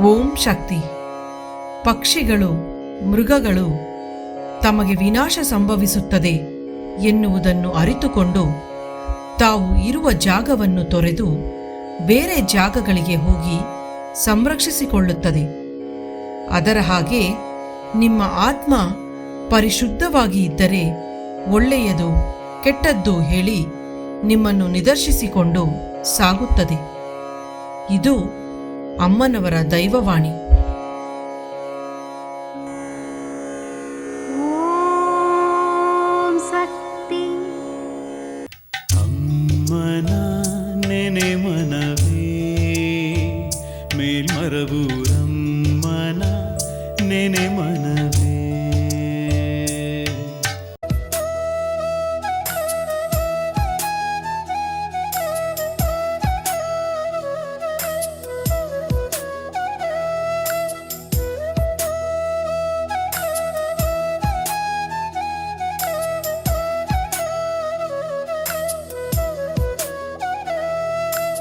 ಓಂ ಶಕ್ತಿ. ಪಕ್ಷಿಗಳು, ಮೃಗಗಳು ತಮಗೆ ವಿನಾಶ ಸಂಭವಿಸುತ್ತದೆ ಎನ್ನುವುದನ್ನು ಅರಿತುಕೊಂಡು ತಾವು ಇರುವ ಜಾಗವನ್ನು ತೊರೆದು ಬೇರೆ ಜಾಗಗಳಿಗೆ ಹೋಗಿ ಸಂರಕ್ಷಿಸಿಕೊಳ್ಳುತ್ತದೆ. ಅದರ ಹಾಗೆ ನಿಮ್ಮ ಆತ್ಮ ಪರಿಶುದ್ಧವಾಗಿ ಇದ್ದರೆ ಒಳ್ಳೆಯದು, ಕೆಟ್ಟದ್ದು ಹೇಳಿ ನಿಮ್ಮನ್ನು ನಿದರ್ಶಿಸಿಕೊಂಡು ಸಾಗುತ್ತದೆ. ಇದು ಅಮ್ಮನವರ ದೈವವಾಣಿ ಓಂ ಶಕ್ತಿ ಅಮ್ಮನ ನೆನೆ ಮನವೇ ಮೇಲ್ಮರಬೂರಮ್ಮನ ನೆನೆ ಮನವೇ